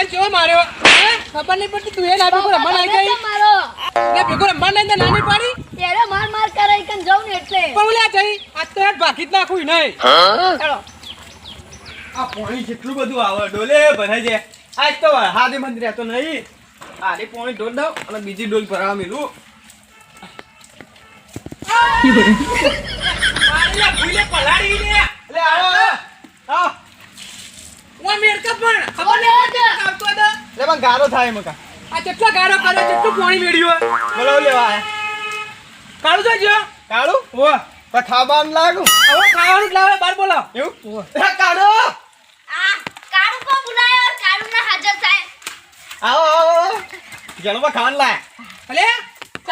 છોકરાને કેવો માર્યો ખબર નહીં પડતી તું એ ના ભેગો રમવા નાઈ ગઈ મારો. ને ભેગો રમવા નાઈ નાની પાડી? એરો માર માર કરે કે જાઉં ને એટલે. પણ ઓલા જઈ આજ તો યાર ભાગી જ નાખું નહીં. ચાલો. આ પોણી જેટલું બધું આવે ડોલે ભરાઈ જાય. આજ તો હાથે મંદિર રહેતો નહીં. આરે પાણી ઢોલ દઉં અને બીજી ડોલ ભરાવા મેલું. ભૂલે ને. એટલે આવો ઓ મેરકા પણ. ખબર નહીં આવતો હતો એટલે પણ ગારો થાય મકા આ કેટલો ગારો કર્યો? કેટલું પાણી મેળ્યું બોલો લેવા આયા. કાળું તો જો. કાળું? ઓ પણ ખાવાનું લાગુ. હવે ખાવાનું લાવે બાર બોલો. એવું? કાળો. આ કાળુ કો બુલાયો કાળુ ના હાજર થાય. આવો આવો આવો. જણવા ખાવાનું લાય. અલે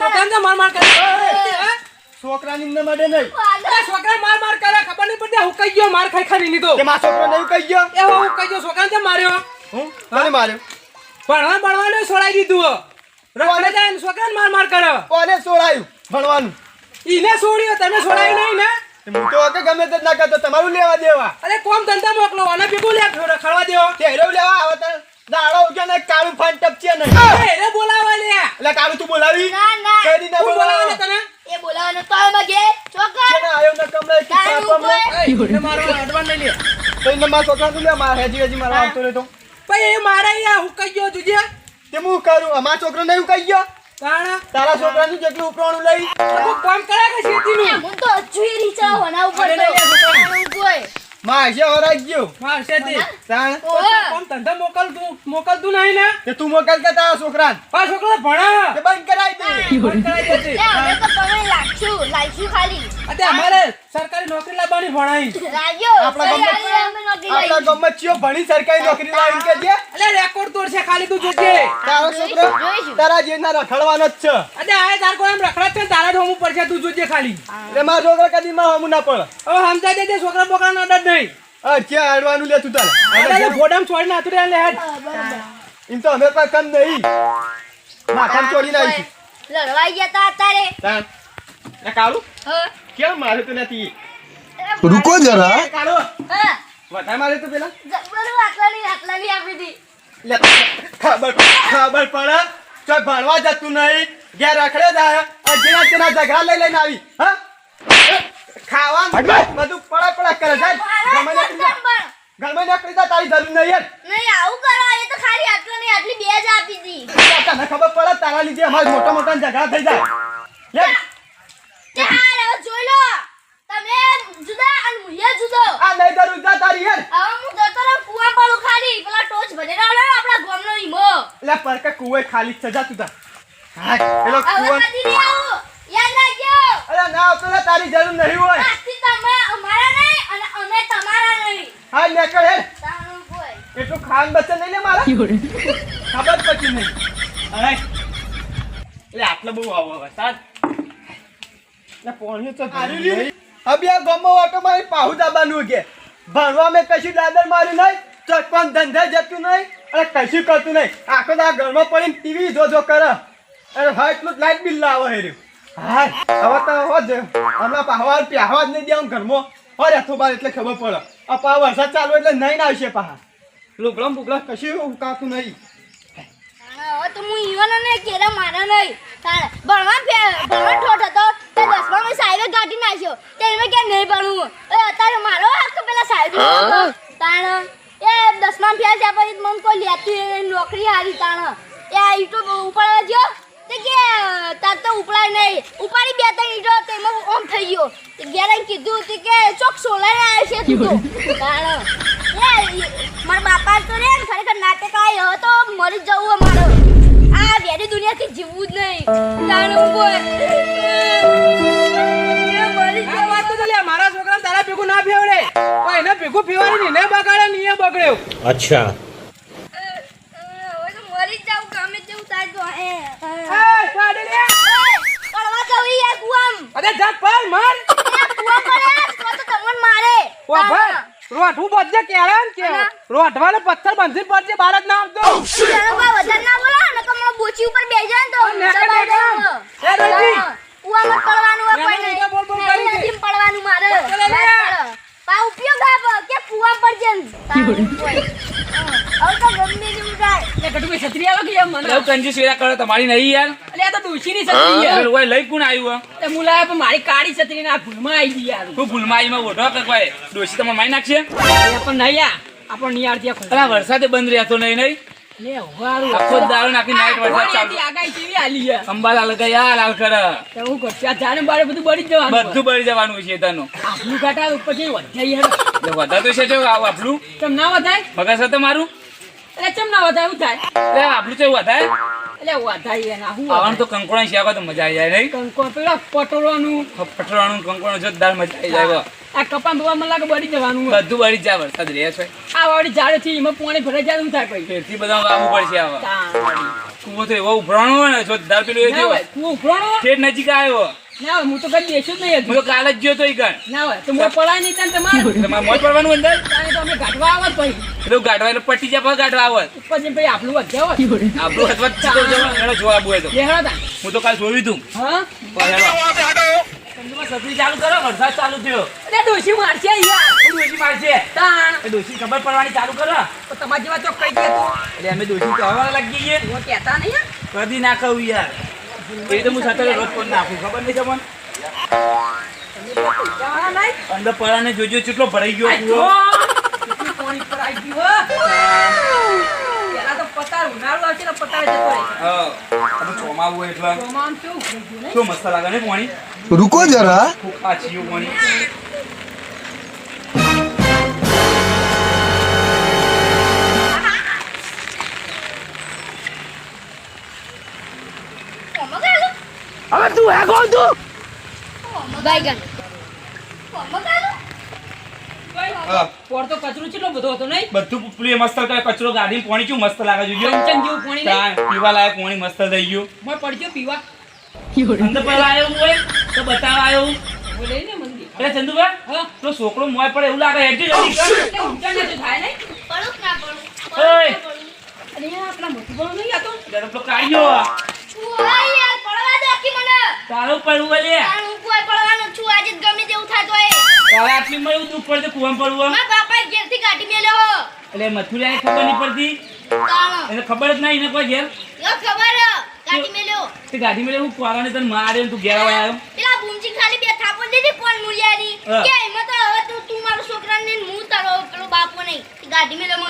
છોકરાને માર માર કરે. છોકરાની અંદર માટે નહીં. છોકરા માર માર કરે. ખબર નહીં પડતી હું કઈ ગયો માર ખાઈ ખાઈ લીધો. કે મારા છોકરો નહીં કઈ ગયો? એ હું કઈ ગયો છોકરાને કેમ માર્યો? હું? કોને માર્યો? ભણવા ભણવાનું છોડાઈ દીધું રખડે જાય ને છોકરાને માર માર કરે. કોને છોડાયું ભણવાનું? ઈને છોડ્યો તમે છોડાયું નહીં ને? હું તો કે ગમે તે ના કરતો તમારું લેવા દેવા. અરે કોમ ધંધા મોકલો અને ભેગું લે ખડવા દેવો. તે લેવા આવે તો દાડો ઉઠે ને કાળું ફાન ટપચે નહીં એ રે બોલાવા લે. એટલે કાળું તું બોલાવી? ના ના. કઈ ના બોલાવા? તને? એ બોલાવાનો તો આમાં ગે ચોકર કેને આયો ને કમળે કે કાળું પાપમ એ, એને મારવા અડવાન નહીં લે તો ઇને મારા છોકરા તું લે મારા હેજી હેજી મારવા આવતો રહેતો. ભાઈ એ મારે યા હું ગયો તુજે તે હું કરું? અમારા છોકરો નહીં કહી ગયો? તાણા. તારા છોકરાનું જેટલું ઉપરાણું લઈ. તું કામ કરે કે શેતીનું? હું તો અચુઈ રીચા હોના ઉપર અરે, તો લે, લે, છોકરા. કાળુ કોઈ. માં છે ગયો. માર શેતી તાણ? કોમ ધંધા મોકલતું મોકલતું નહીં ને? તે તું મોકલ કે તારા છોકરાને? છોકરો ભણા તે બંધ દે. કરાઈ હવે તો તમે લાગશું લાગશું ખાલી. અત્યારે અમારે સરકારી નોકરી લાવવાની ભણાઈ. લાગ્યો આપણા ગામમાં- ચિયો ભણી સરકારી નોકરી લાવીને કે છે? એટલે રેકોર્ડ તોડશે ખાલી તું જોજે. તારો છોકરો તારા જેના રખડવાનો જ છે. એટલે આ તાર કોઈ એમ રખડત છે ને તારા ઢોમું પડશે તું જોજે ખાલી. એટલે મારા છોકરા કદી માં હમું ના પડે. હવે સમજાય દેજે છોકરા બોકરા નો ડર નહીં. ક્યાં હાડવાનું લે તું તારે. ગોડામ છોડીને આતુરે લે હેડ. એમ તો અમે કોઈ કમ નહીં. માથામાં ચોરી નાખી લડવાઈ ગયા તા અત્યારે. રૂકો જરા. ખબર પડે તો ભણવા જતું નહીં. ઘેર રખડે જાય અજીના ઝઘડા લઈ લઈને આવી ખાવા ખાવાનું બધું પડા પડા કરે જાય તો તારી જરૂર નહીં યાર આવું કરો તો ખાલી આટલો આટલી બે જ આપી દી. તને ખબર પડે તારા લીધે અમાર મોટા મોટા ઝઘડા થઈ જાય. મુહિયા જુદો આ નહીં કરું જા તારી યાર હવે હું જતો રહું કુવા પડું ખાલી. પેલા ટોચ ભરેલા ને આપણા ગામનો ઈમો. લે પરકે કુવે ખાલી જ છે જા તું તાર હા પેલો હવે કુવો. નહીં આવું. યાદ રાખજો. અરે ના પેલા તારી જરૂર નહીં હોય. આજથી તમે અમારા નહીં અને અમે તમારા નહીં. હા નીકળ કોઈ એટલું ખાન બચે નહીં લે મારે? ખબર પછી નહીં. અરે એટલે આટલો બહુ આવો વરસાદ એટલે પોણ્યું તો આ ગમો ઓટો મારી પાહુ દાબાનું કે ભણવા મેં કશું દાદર માર્યું નહીં, ચટપણ ધંધે જતું નહીં, અને કશું કરતું નહીં. આખો દા ઘરમાં પડીને ટીવી જોજો કરે. અને હા એટલું જ લાઇટ બિલ લાવો હેર્યું હા હવે તો હમણાં પાહવા પ્યાહવા જ નહીં દેવાનું ઘરમાં. હો રહેતો બાર એટલે ખબર પડે. આ પા વરસાદ ચાલુ એટલે નહીં આવશે પાહા. લુગડમ બુગડમ કશું ઉકાતું નહીં. તો હું ઈવન અને કેરા મારા નહીં. તારે ભણવા ભણવા ઠોઠ હતો તે દસમા મેં સાહેબે કાઢી નાખ્યો. તે એમ કે નહીં ભણવું? એ અત્યારે મારો હક પેલા સાહેબ હતો. તાણ એ દસમા ફેલ થયા પછી મન કોઈ લેતી નોકરી હારી તાણ. એ આ ઈટો ઉપાડવા ગયો. તે કે તાર તો ઉપડાય નહીં. ઉપાડી બે ત્રણ ઈટો તેમાં ઓમ થઈ ગયો. તે ઘેર કીધું તે કે ચોક સોલાઈ આવે છે તું તો. તાણ એ મારા બાપા તો રે ખરેખર નાટક આવ્યો તો મરી જવું અમારો. આ વેરી દુનિયાથી જીવવું જ નહીં. તારું કોઈ મારા છોકરા તારા ભેગું ના ભેવડે એને ભેગું પીવાની ને બગાડે ને બગડ્યો અચ્છા. રોઠું બધે કેળા. કે રોઠવાને પથ્થર બંધી પડશે બાળક ના આપજો. ને તો. બોચી ઉપર બેસી જાય ને તો. એ રોજી. કૂવામાં પડવાનું હોય કોઈ નહીં. બોલ, બોલ કરી દે. નથી પડવાનું મારે પા ઉપયોગ આપ કે કુવા પર ને. હા. હવે તો ગમે તેવું થાય. છત્રી આલો કે મને? લવ કંજૂસ વેરા કરો તમારી નહીં યાર. અલે આ તો ડોશીની છત્રી યાર ઓય લઈ કોણ આવ્યું તે હું પણ મારી કાળી છત્રી ના ભૂલમાં આવી ગઈ યાર. તું ભૂલમાં આવીમાં ઓઢો કે કોઈ? ડોશી તમારે મારી નાખશે? એ પણ નહીં આ આપણો નિયાર ત્યાં ખોલ વરસાદે બંધ રહેતો નહીં નહીં? લે વારું આખો દારૂ નાખી નાઈટ વરસાદ ચાલુ. આગાઈ કેવી આલી યાર અંબાલાલ લગા લાલ કર તો હું કરશે આ બારે બધું બળી જવાનું બધું બળી જવાનું છે તનું આપણું કાટા ઉપર જઈ વધાઈ યાર એટલે વધારે તો છે જો આપણું. ચમ ના વધાય મગજ છે મારું એટલે ચમ ના વધાય એવું થાય. એટલે આપણું તો વધારે? એટલે વધાઈ ના હું આવવાનું તો કંકોણા છે તો મજા આવી જાય નહીં? કંકો પેલા પટોળાનું. પટરાનું કંકોણો જોરદાર મજા આવી જાય આ કપા બવા મને લાગે બળી જવાનું બધું બળી જાય વરસાદ રહે છે. આ વાળી ઝાડ છે એમાં પાણી ભરાઈ જાય શું થાય કોઈ. ફેરથી બધા વાવું પડશે આવા. કૂવો તો એવો ઉભરાણો હોય ને જોરદાર પેલું એ જેવો. કુવો ઉભરાણો ઠેઠ નજીક આવ્યો. ના હોય હું તો કદી દેશું જ નહીં હું તો કાલે જ ગયો તો ગણ ના હોય તો મોં પડાય નહીં તાન તમારે? તમારે મોજ પડવાનું અંદર? તો અમે ગાંઠવા આવત પછી એટલે ગાઢવા એટલે પટી જાય ગાઢવા આવત. પછી ભાઈ આપણું વધ્યા હોત. આપણું વધવા જવાબ હોય તો. હું તો કાલ જોયું તું. હા? તમને ચાલુ કરો વરસાદ ચાલુ થયો. અરે ડોશી મારશે યાર ડોશી મારશે? તાણ. ડોશી ખબર પડવાની ચાલુ કરો. તો તમારા જેવા ચોક કહી દે તું? એટલે અમે ડોશી કહેવા લાગી ગઈએ હું કહેતા નહીં કદી ના કહું યાર. એ તો હું સાથે રોજ ફોન નાખું ખબર નહીં તમને. અંદર પરાને જોજો કેટલો ભરાઈ ગયો પાણી પર આવી ગયું આવે છે એટલે ચોમામ મસ્ત લાગે ને પાણી? રૂકો જરા. આ છીયું પાણી. હવે તું હેગો તું. બાઈગન મગા પોર તો કચરો કેટલો બધો હતો નહીં? બધું પેલું મસ્ત કરે કચરો ગાડીને પાણી કેવું મસ્ત લાગે જોજો કંચન જેવું પાણી નહીં? પીવા લાયક પાણી મસ્ત થઈ ગયું. મોય પડજો પીવા. અંદર પહેલા આવ્યો હોય તો બતાવ આવ્યો હું. ને મંદિર. અરે ચંદુભાઈ હા. તો છોકરો મોય પડે એવું લાગે હેડજો જલ્દી કર. એટલે ઊંચા ને થાય નહીં? પડો ના પડો? ઓય. આ આપણા મોટું બળું નહીં આતો જરા પેલો કાઢ્યો તારું પડવું તાણ હું કોઈ પડવાનો છું, આજે ગમે તેવું. તારે આટલી પડવું મારા ઘેરથી કાઢી મેલ્યો એટલે ખબર નહીં પડતી? એને ખબર જ નહીં એને કોઈ ઘેર? ખબર. કાઢી મેલ્યો. તે ગાડી મેલ્યો હું તને મારે તું ઘેર આવ્યો પેલા ભૂમજી ખાલી બે દીધી કોણ મૂલ્યાની કે એમાં તો હવે તું તું મારો છોકરાને હું તારો પેલો બાપો નહીં ગાડી મેલ્યો મને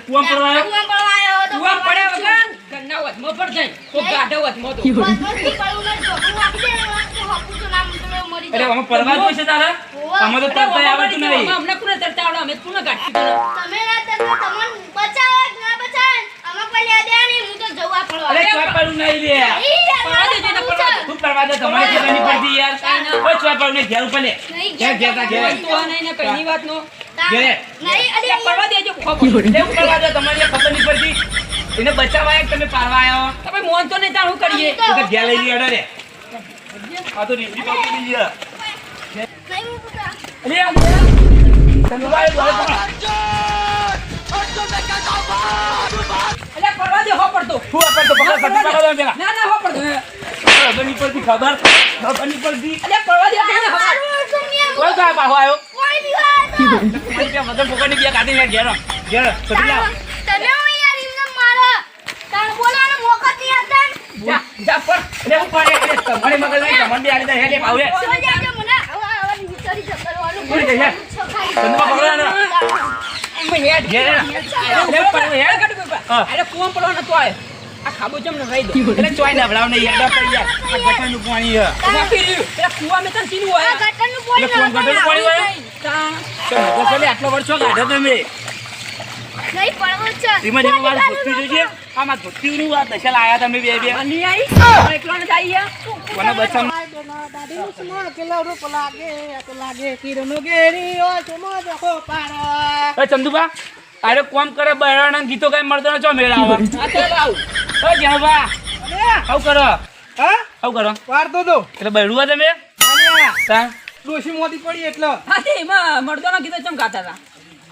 કુવામાં પડવા આવ્યો કુવામાં પડવા આવ્યો તો કુવા પડે વગર ગન્ના ઘરના મો પડ જાય તો ગાડો ગાઢો મો તો પડવું ને ઢોકળું આપી દે ને તો નામ તો મરી જાય અરે અમે પડવા જ છે તારા અમે તો તરતા ગયો, નહીં અમને કોને તરતા આવડો અમે કોને ગયો? તમે ના તરતા તમને બચાવ ના બચાવ અમે કોઈ લેવા નહીં હું તો જવા પડવા અરે કોઈ પડું નહીં લે તું પડવા દે. તમારે ખબર નહીં પડતી યાર. કોઈ ચોય પડવું નહીં ઘેર ઉપર લે. ઘેર ઘેર તા ઘેર બોલતું આ નહીં ને કઈની વાતનો. ઘેર. નહીં અરે પડવા દેજો, ખબર. એટલે હું દે તમારે ખબર નહીં પડતી. એને બચાવવા આવ્યા તમે પાડવા આવ્યો? તમે મોન તો નહીં તાણ શું કરીએ? તો ઘેર લઈ રે આ તો પાકી દીધી. અરે બોલે પકડો. એટલે પડવા દે હો પડતો શું આપે તો પકડો, સતી પકડો એમ પેલા. ના ના હો પડતો ખબર નહીં પડતી ખબર ખબર નહીં પડતી એટલે પડવા દે કઈને હવા. મારું સુમિયા કોઈ કાંઈ પાછો આવ્યો કોઈ પીવા આવ્યો. કોઈ ત્યાં વગર પકડની બે કાઢી લે ઘેર ઘેર સતી લાવ. તમે હું યાર એમને મારો તાણ બોલવાનો મોકો જ નહીં આપતા ને. જા જા પડ એટલે હું પડે એટલે તમારી મગજ હેડે. જાજો હેડ. અરે આ? ખાબો ચમ ને રહી દો. એટલે ચોય નવડાવ નહીં યાર પડી જાય આ ગટરનું પાણી છે. વાપી રહ્યું એટલે કુવા મેં તને સીનું આ ગટરનું પોણી એટલે કોણ ગટરનું પાણી વાળે? તાણ તો. નકર આટલો વર્ષો કાઢ્યો તમે. નહીં પડવું છે. વાત ભક્તિ જોઈશે આમાં ભક્તિનું વાત દશા લાયા તમે બે બે. નહીં આવી એકલો ને આવી સુમો મને પાર એ ચંદુબા અરે કોમ કરે બહેરાણા ગીતો કઈ મળતો ન છો મેળ આવા. આ તો લાવ ઓ જાવા આવ કરો. હા? આવ કરો. વારતો તો એટલે બહેરુઆ તમે. તા ડોશી મોતી પડી એટલે. હા તે એમાં મળતો ના કીધું ચમ ગાતા હતા?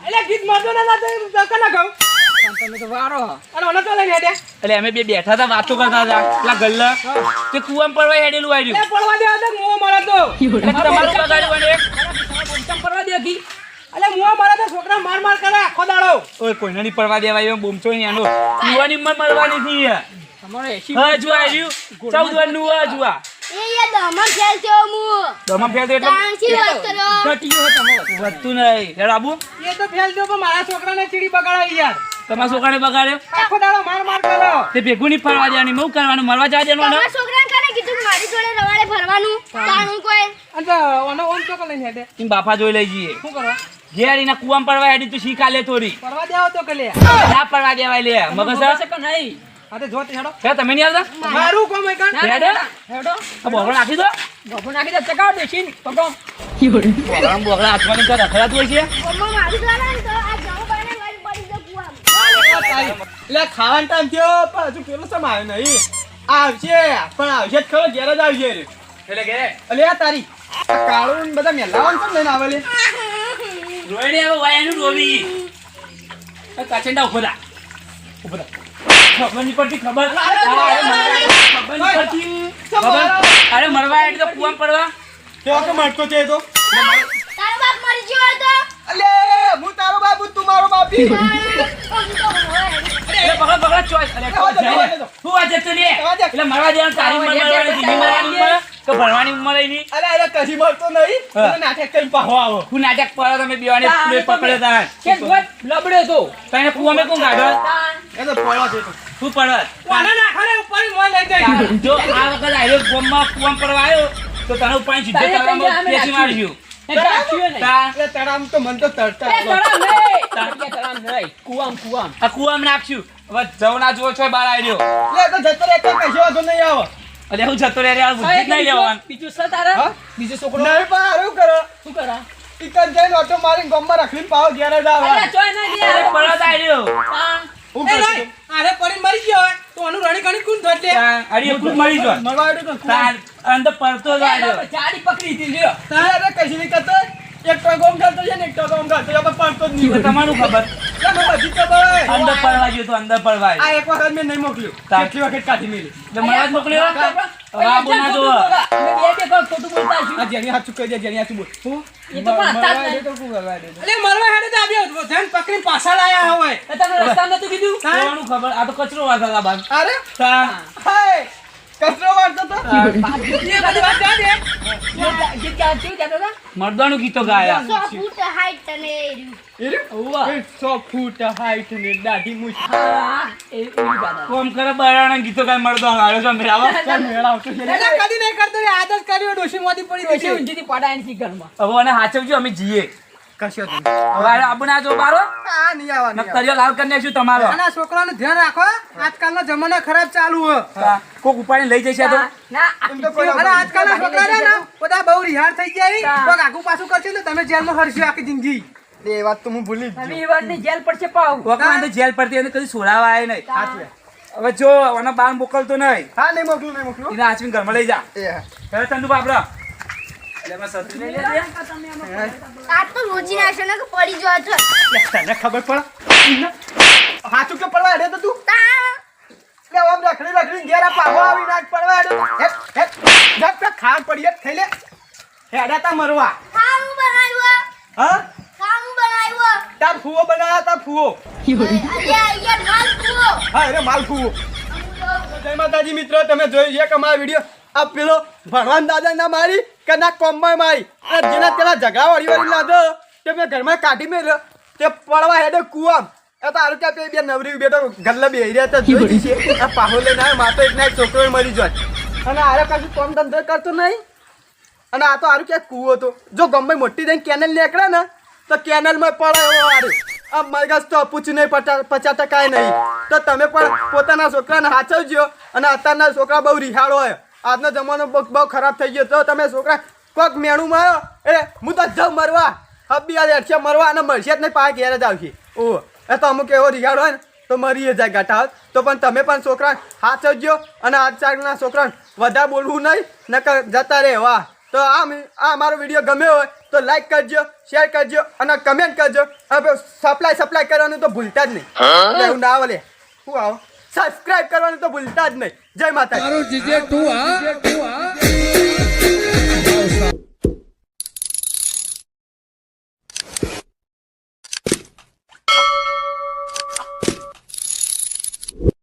એટલે ગીત મારતો ના ના તો કના પણ તમે તો વારો અને ઓને તો લઈને હેડ્યા એટલે અમે બે બેઠા હતા વાતો કરતા હતા. પેલા ગલ્લા તે કુવામ પડવા હેડેલું આવ્યું એ પડવા દે તો મુઓ મારા તો. તમારું બગાડ્યું અને ચમ પરવા દે કી એટલે મુઓ મારા તો છોકરા માર માર કરે આખો દાડો. ઓય કોઈને નહીં પડવા દેવાય એમ બૂમચો નહીં યુવાની મળવાની થી તમારે એસી હા જો આવ્યું ચૌદ વર્ષનું હા જુઆ એ ફેલ થયો એટલે ઘટ્યો તમારો વધતું નહીં. હેડ આબુ. એ તો ફેલ થયો પણ મારા છોકરાને ચીડી બગાડાવી યાર. તમારા છોકરાને બગાડ્યો? આખો દાડો માર માર કરો. તે ભેગું નહીં ફરવા દેવાની હું કરવાનું મરવા જવા દેવાનું તમારા છોકરાને કને કીધું મારી જોડે રવાડે ફરવાનું? તાણું કોઈ? અને ઓનો ઓન ચોકો લઈને હેડે. એમ બાપા જોઈ લઈ જઈએ. શું કરો? ઘેર એના કુવામાં પડવા હેડી તું શીખા લે થોડી. પડવા દેવો તો કે લે. ના પડવા દેવાય લે. મગજ કે નહીં? આ તો હેડો. હે તમે નહીં આવતા? મારું કોમ હે હેડો. ના, ના, હેડો. આ નાખી દો. ગોપુ નાખી દે ચકાવ દેશી. પકડો. બોકડા બોકડા હાથમાં તો રખડાતું હોય છે. મમ્મા મારું દ્વારા એટલે ખાવાનો ટાઈમ થયો પણ હજુ કેટલો સમ આવ્યો નહીં. આવશે પણ આવશે જ ખરો ઘેર જ આવશે રે. એટલે કે? અલે આ તારી કાળું ને બધા મેલાવાનું કેમ લઈને આવે લે રોયડે હવે વાયાનું રોવી કાચંડા ઊભો થા ઊભો થા ખબર નહીં પડતી ખબર? ખબર નહીં પડતી. ખબર. અરે મરવા એટલે કુવા પડવા? કેવો કે મટકો છે તો? તારો બાપ મરી ગયો હોય તો? અલે હું તારો બાપુ તું મારો બાપી પકડ ચોઈસ અરે જવા દે, જવા દે. શું વાત છે લે? એટલે મરવા દેવાનું તારી ઉંમર મરવાની જીની મરવાની ઉંમર? ભણવાની ઉંમર એની? અરે અરે કશી મળતો નહીં. હા. તને નાટક કરીને પાહો આવો. હું નાટક પડો તમે બેવાને પકડ્યો તા. કે ગોટ લબડ્યો તો તને કુવામાં કોણ કાઢો? એ તો પડવા છે તો. શું કોને નાખો ઉપર મોય લઈ જાય. જો આ વખત આયરો ગોમમાં કુવામાં પડવા આવ્યો તો તને ઉપર સીધો પેસી નહીં તા. મન તો તરતા તળાવ કુવામ કુવામ. આ કુવામ નાખ્યું હવે જવના જુઓ છો બહાર આવ્યો લે તો જતો રે તો કશો વાંધો નહીં આવો. એટલે હું જતો રે યાર બુદ્ધિ નહીં લેવાનું. બીજું સર તારા? હા? બીજો છોકરો? નહીં પણ હારું કરો. શું કરા? ઈકન જઈને ઓટો મારી ગમમાં રાખીને પાવ ઘેરે જ આવે અલ્યા ચોય નહીં અરે દે તાણ. હું. એ કરશું? નહીં પડીને મરી ગયો હોય તો આનું રણી કણી કોણ ધોટ અરે એકલું મરી ગયો? મરવાડો તો તાર અંદર પડતો જ આવ્યો. જાડી પકડી હતી લ્યો. તારે કશી નહીં કરતો? એક ટકો આમ કરતો છે ને એક ટકો આમ કરતો છે, પણ પડતો જ નહીં. તમારું ખબર. મને બધી. અંદર પડવા ગયો તો અંદર પડવા. આ એક વખત મેં નહીં મોકલ્યું. તા- કેટલી વખત કાઢી મેલી. એટલે મને જ મોકલ્યો? હવે ના જો મે બે બે કોક ખોટું બોલતા છું આ જેની હાથ ચૂકી દે જેની હાથ બોલ. હું? એ તો પણ હતા જ તો શું કરવા દે એટલે મરવા હેડે તો આવ્યો ધન પકડીને પાછા લાયા હોય. તને રસ્તા નતું કીધું? જોવાનું ખબર. આ તો કચરો વાળતા હતા અરે? હા. હાય મરદાનું ગીતો ગાયા. ફૂટ હાઈટ સો ફૂટ ને દાઢી મૂછ. કોમ કરે બરાણા ગીતો ગાય મરદાનું આવ્યો છો મેળાવો કદી નહીં કરતો. રે આદત કર્યો ડોશી મોદી પડી ડોશી ગઈ પડાય નથી ઘરમાં. હવે અને હાચવજો અમે જઈએ. કશો હવે આબુ ના જો બારો આ નહીં આવવા, નહીં આવવા. લાલ કરી નાખ્યું તમારો. આના છોકરાનું ધ્યાન રાખો આજકાલનો જમાનો ખરાબ ચાલુ હો. કોક ઉપાડી લઈ જશે તો. ના, આજકાલના છોકરા ને બધા બહુ રિહાર થઈ ગયા તો આગુ પાછું કરશે ને તમે જેલમાં હરશો આખી જિંદગી. એ વાત તો હું ભૂલી ગયો. એ વાતની જેલ પડશે પાવ કોકમાં તો જેલ પડતી એને કદી છોડાવા આવે નહીં સાચું હવે જો આના બાર મોકલતો નહીં. હા નહીં મોકલું નહીં મોકલું. એને આચવીને ઘરમાં લઈ જા. એ ચંદુ બાપરા ખબર પડે. હાચું કે પડવા હેડે તો તું? તાણ. લે આમ રખડી રખડી ઘેર પાહો આવી નાખ પડવા હેડે. હેટ, ખાડ પડી ખાઈ લે. હેડા તા મરવા. ખાવાનું બનાવ્યું હા. ખાવાનું બનાવ્યું તાર ફૂવો બનાવ્યા તાર ફૂવો. હા અરે માલ ફૂવો. જય માતાજી મિત્રો તમે જોઈ છે કે મારા વીડિયો આ પેલો ભણવાન દાદા ના મારી કે ના કોમમાં મારી? અને જેના પેલા ઝઘડા વાળી વાળી લાદો તે મેં ઘરમાં કાઢી મેલ્યો તે પડવા હેડે કુવામ. એ તો આરું ત્યાં પેલી બે નવરી બેટો ગલ્લા બે રહ્યા હતા જોઈ છે. આ પાહો લઈને માતો એક ના છોકરો મરી જાય અને આરે કશું કોમ ધંધો કરતો નહીં. અને આ તો આરું ક્યાંક કૂવો હતો જો ગમે મોટી થઈને કેનલ નીકળે ને તો કેનલમાં પડે આરે આ મરગસ તો પૂછ્યું નહીં પચાસ પચાસ ટકા નહીં. તો તમે પણ પોતાના છોકરાને સાચવજો અને અત્યારના છોકરા બહુ રિહાળો હોય. આજનો જમાનો બહુ ખરાબ થઈ ગયો. તો તમે છોકરા કોક મેણું મારો એટલે હું તો જાઉં મરવા. હબી આ હેઠશે મરવા અને મળશે જ નહીં પાક ઘેર જ આવશે. ઓ એ તો અમુક એવો રિગાડ હોય ને તો મરી જાય ગાંઠા તો પણ તમે પણ છોકરા સાચવજો અને આજકાલના છોકરાને વધારે બોલવું નહીં નકર જતા રહે વાહ તો આ આ મારો વીડિયો ગમ્યો હોય તો લાઈક કરજો શેર કરજો અને કમેન્ટ કરજો. હવે સપ્લાય સપ્લાય કરવાનું તો ભૂલતા જ નહીં. એવું ના વલે શું આવો. સબસ્ક્રાઇબ કરવાનું તો ભૂલતા જ નહીં. જય માતા જીજે તું હા.